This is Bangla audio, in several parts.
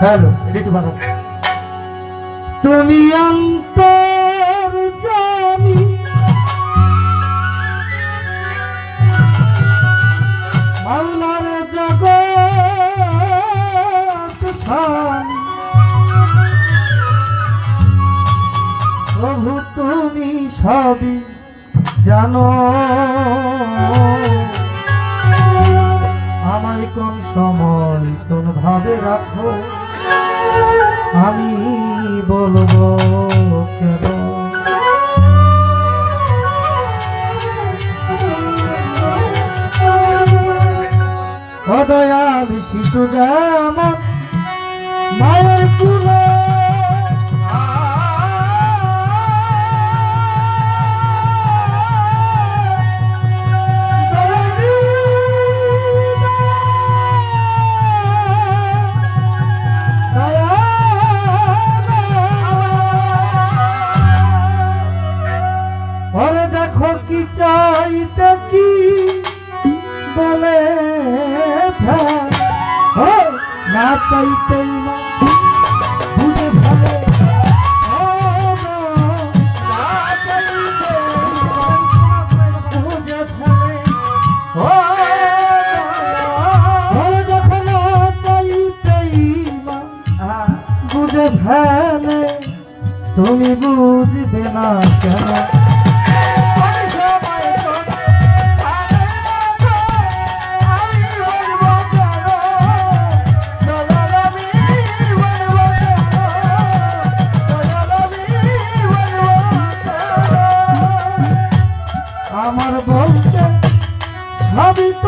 হ্যালো তুমি প্রভু তুমি সবই জানো। আমায় কোন সময় কোন ভাবে রাখো? আমি বলব কেন? শিশু যেমন মায়ের চাইতেই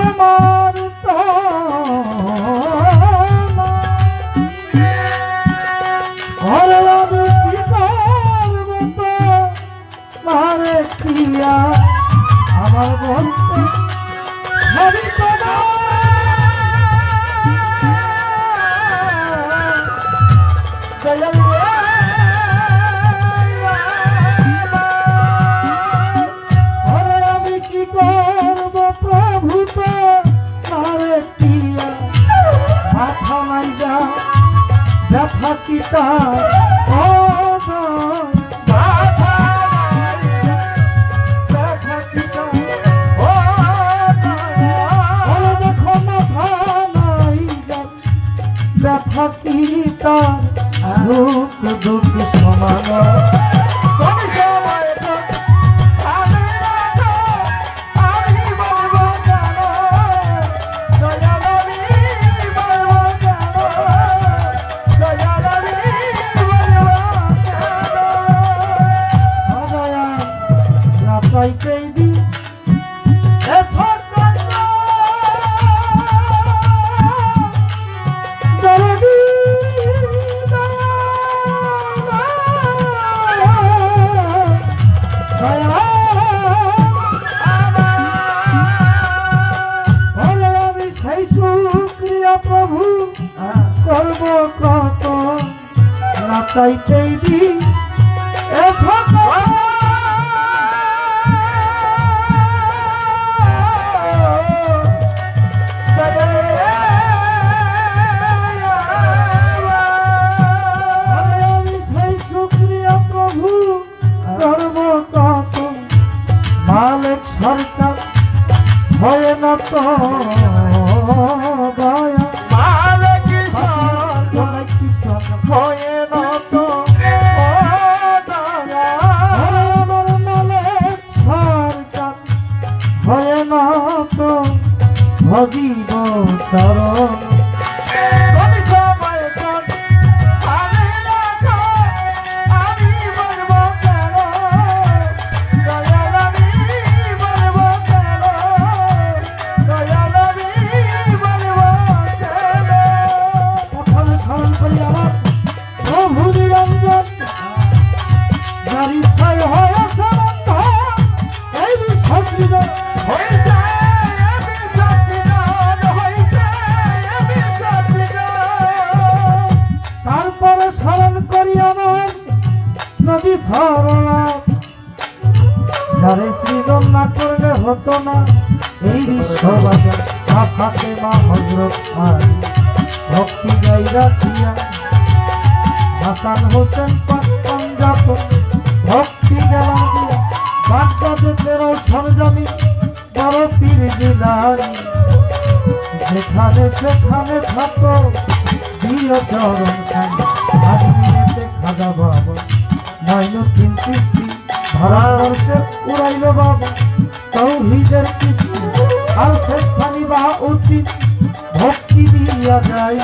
Come on. 啊 Like baby. ভক্তি গাই রাখিয়া। হাসান হোসেন পাক যাপন ভক্তি গেলাম দিয়া। বাগদাদে সরজামি বড় পীর জিলানি যেখানে সেখানে থাকো চরণ ভারতবর্ষে উড়াইল বাবা। তৌহিদের দিয়া যায়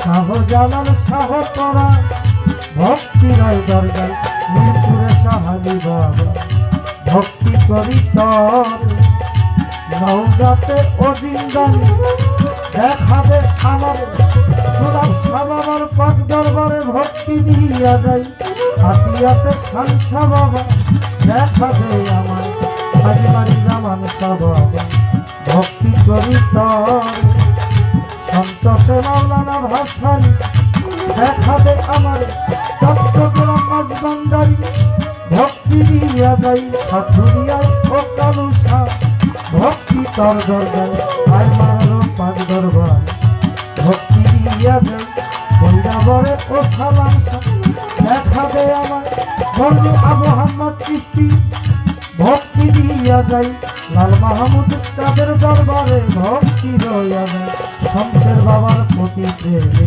শাহজালাল শাহ করা ভক্তি রয় দরগায় মিরপুরে সাহালি বাবা। ভক্তি করি তর। নৌগাতে ও জিন্দানি দেখাবে আমার। গোলাপ সাবাবার পাক দরবারে ভক্তি দিয়া যাই। হাতিয়াতে শানসা বাবা দেখাবে আমার হাজিমারি জামান বাবা ভক্তি করি তর। সন্তোষে মাওলানা ভাসান দেখাবে আমার চট্টগ্রাম মাঝবান্ডারি ভক্তি দিয়া যাই সাথুরিয়ার ও কালুসা ভক্তি তর দরবার, আর মারল পাক দরবার। ভক্তি দিয়া যাই বৈরাবরে ও সালাম সা- দেখাবে আমার বন্ধু আবু কিস্তি। ভক্তি দিয়া যাই লাল মাহমুদ চাঁদের দরবারে ভক্তি যায় শমশের বাবার প্রতি প্রেমে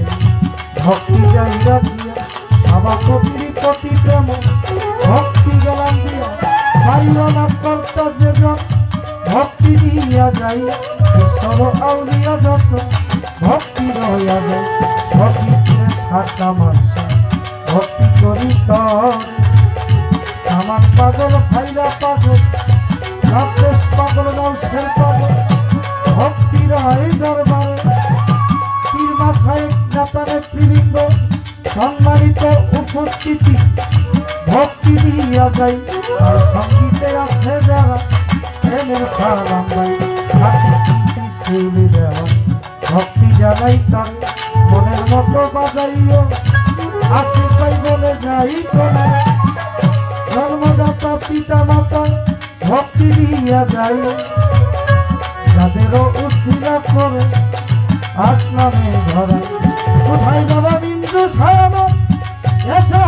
ভক্তি যাই রাখিয়া, বাবা কবির প্রতি প্রেম ভক্তি গেলাম দিয়া যেজন ভক্তি দিয়া যাই, ঈশ্বর আউলিয়া যত। ভক্তি রইয়া যায় সতীত্রে সাতটা মানসা। ভক্তি করি তর আমার পাগল ভাইরা পাগল রাকেশ পাগল নৌসের পাগল ভক্তি রায় দরবারে পীর মাসায় সম্মানিত উপস্থিতি। ভক্তি দিয়া যাই, আর সঙ্গীতে আছে যারা, প্রেমের সালাম ভক্তি জানাই তার মনের মতো বাজাইও। আসে তাই বলে যাই জন্মদাতা পিতা মাতা ভক্তি দিয়া যাই। যাদেরও উশিলা করে আসলামে ধরা কোথায় বাবা বিন্দু সায়াম এসো।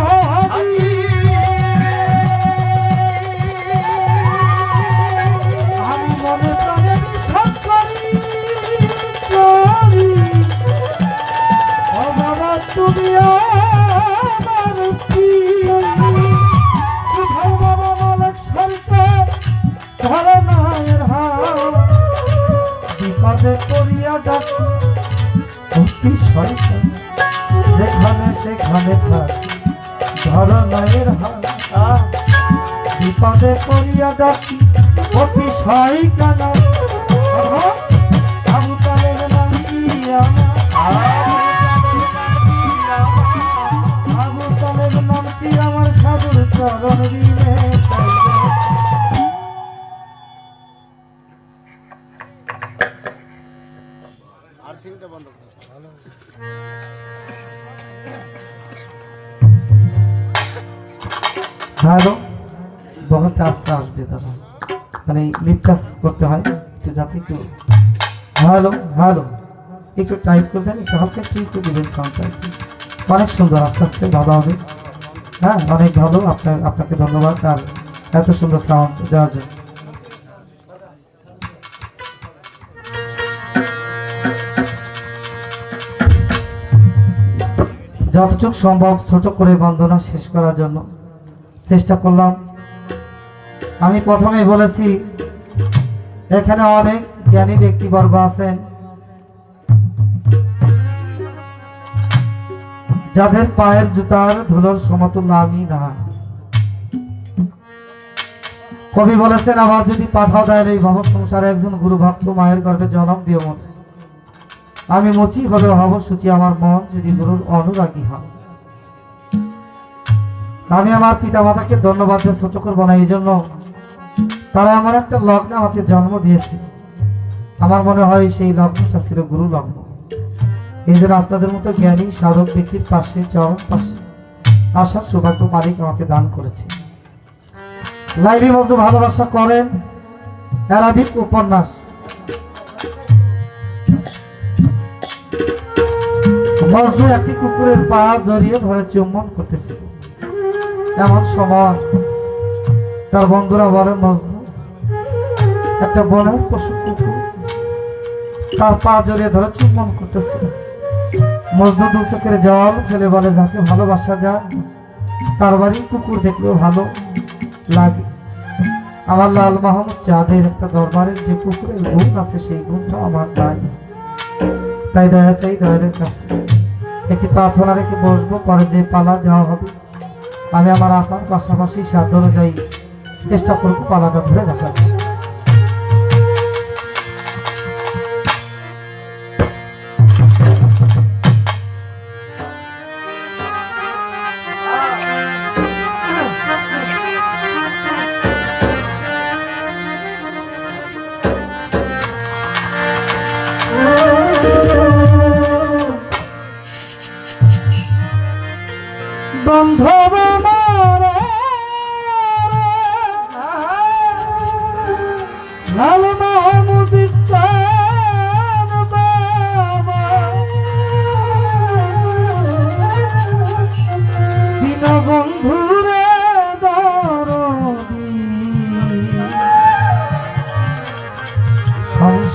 ডাক ভক্তি সরকার যেখানে সেখানে থাকি। ধরনায়ের হাত বিপদে পড়িয়া ডাকি অতি সহায়িকানা একটু টাইট করে দেন একটু হালকা একটু একটু দিবেন সাউন্ডটা একটু অনেক সুন্দর, আস্তে আস্তে ভালো হবে। হ্যাঁ অনেক ভালো, আপনার, আপনাকে ধন্যবাদ, আর এত সুন্দর সাউন্ড দেওয়ার জন্য। যতটুকু সম্ভব ছোট করে বন্দনা শেষ করার জন্য চেষ্টা করলাম। আমি প্রথমেই বলেছি, এখানে অনেক জ্ঞানী ব্যক্তিবর্গ আছেন। যাদের পায়ের জুতার ধুলোর সমতুল্য আমি না। কবি বলেছেন আবার যদি পাঠাও দেয় এই ভব সংসারে একজন গুরু ভক্ত মায়ের গর্ভে জন্ম দিও মন। আমি মুচি হলেও হব সূচি, আমার মন যদি গুরুর অনুরাগী হয়। আমি আমার পিতা মাতাকে ধন্যবাদ দিয়ে ছোট করব না, এই জন্য তারা আমার একটা লগ্নে আমাকে জন্ম দিয়েছে। আমার মনে হয় সেই লগ্নটা ছিল গুরু লগ্ন এই আপনাদের মতো জ্ঞানী, সাধক ব্যক্তির পাশে চরম পাশে আসার সৌভাগ্য মালিক আমাকে দান করেছে। লাইলি মজনু ভালোবাসা করেন, অ্যারাবিক উপন্যাস। মজনু একটি কুকুরের পা জড়িয়ে ধরে চুম্বন করতেছে। এমন সময় তার বন্ধুরা বলে মজনু একটা বনের পশু কুকুর তার পা জড়িয়ে ধরে চুম্বন করতেছিল মজনু দু চোখের জল ফেলে বলে, যাকে ভালোবাসা যায় তার বাড়ির কুকুর দেখলেও ভালো লাগে। আমার লাল মাহমুদ চাঁদের একটা দরবারের যে কুকুরের গুণ আছে, সেই গুণটা আমার নাই। তাই দয়া চাই দয়ারের কাছে। একটি প্রার্থনা রেখে বসবো, পরে যে পালা দেওয়া হবে। আমি আমার আপার পাশাপাশি সাধ্য অনুযায়ী চেষ্টা করব পালাটা ধরে রাখার।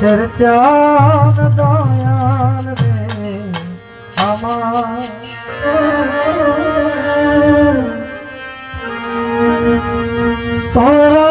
সংসার চান দয়াল রে আমার। তরানি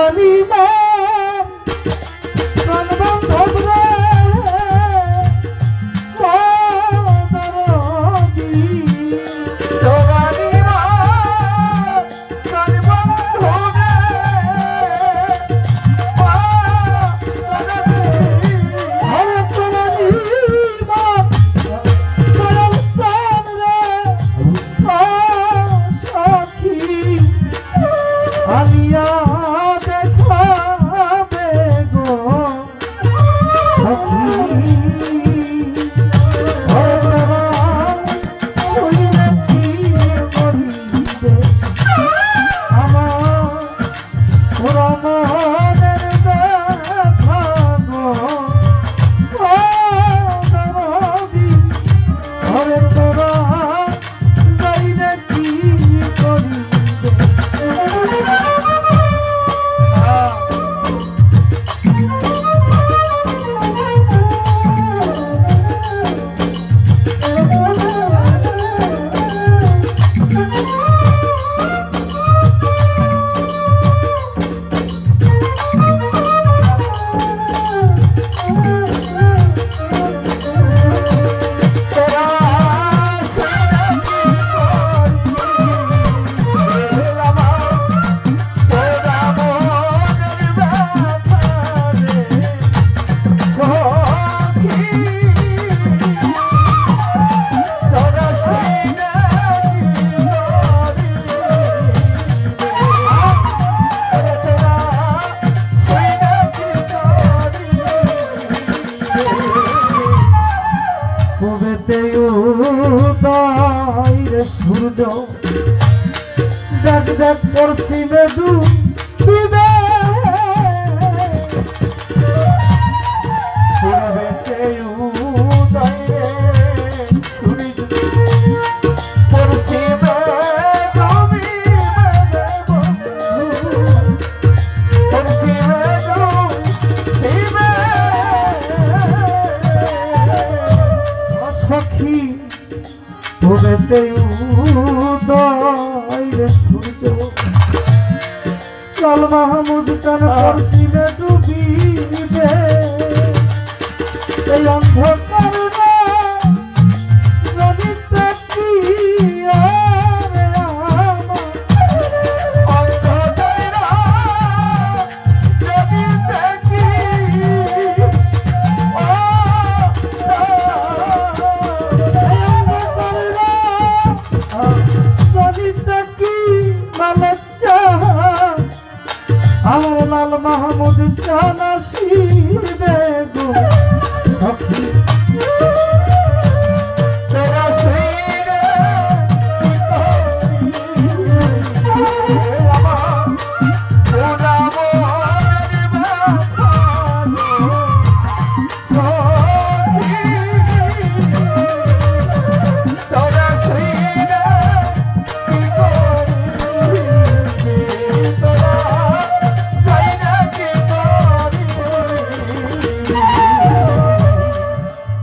ভবেতে উদয় সূর্য। লাল মাহমুদ চান পড়ছিলে ডুবিবে এই অন্ধকার মাহমুদ জানাসি গো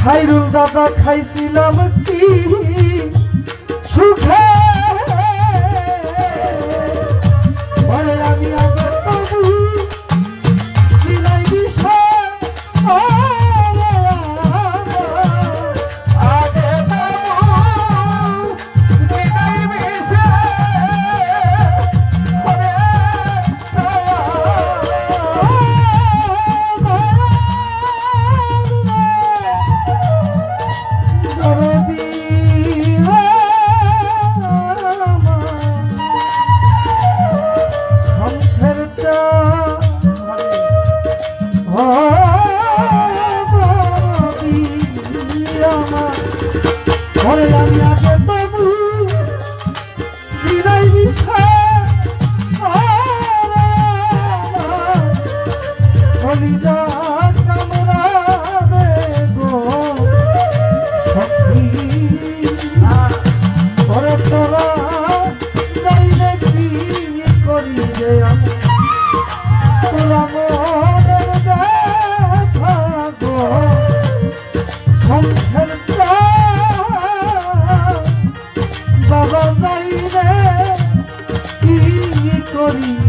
খাইরুল দাদা খাইছিলাম কি? সুখে ঘরে আমি করিবে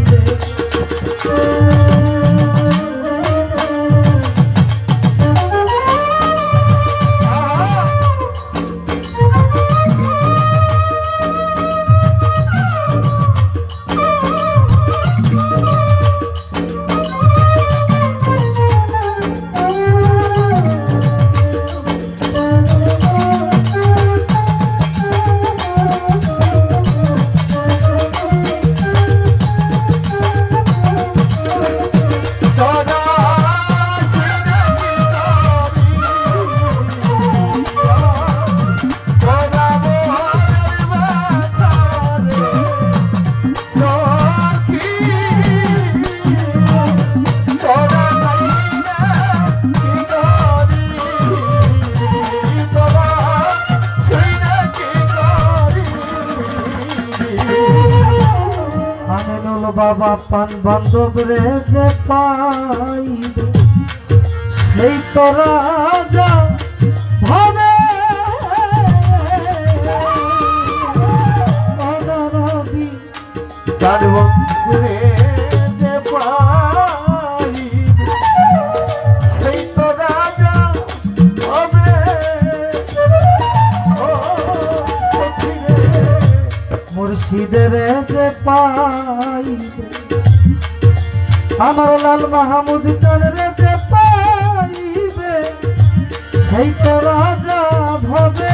বান্ধব রে যে পাইবে, সেই তো রাজা ভাবে। অনারবি তার বন্ধুরে যে পাই সেই তো রাজা সখিরে মুর্শিদের যে পাইবে আমার লাল মাহমুদ চলবে যে পাইবে সেই তো রাজা ভাবে।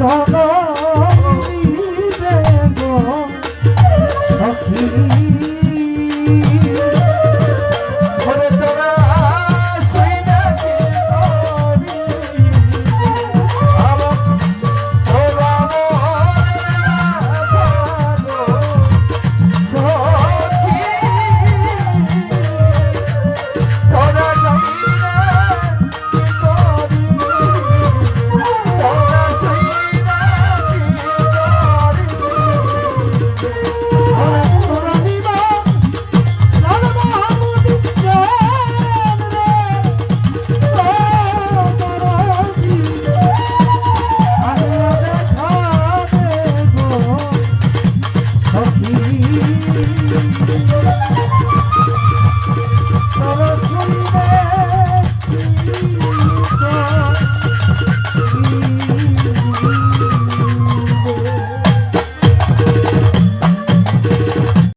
ধন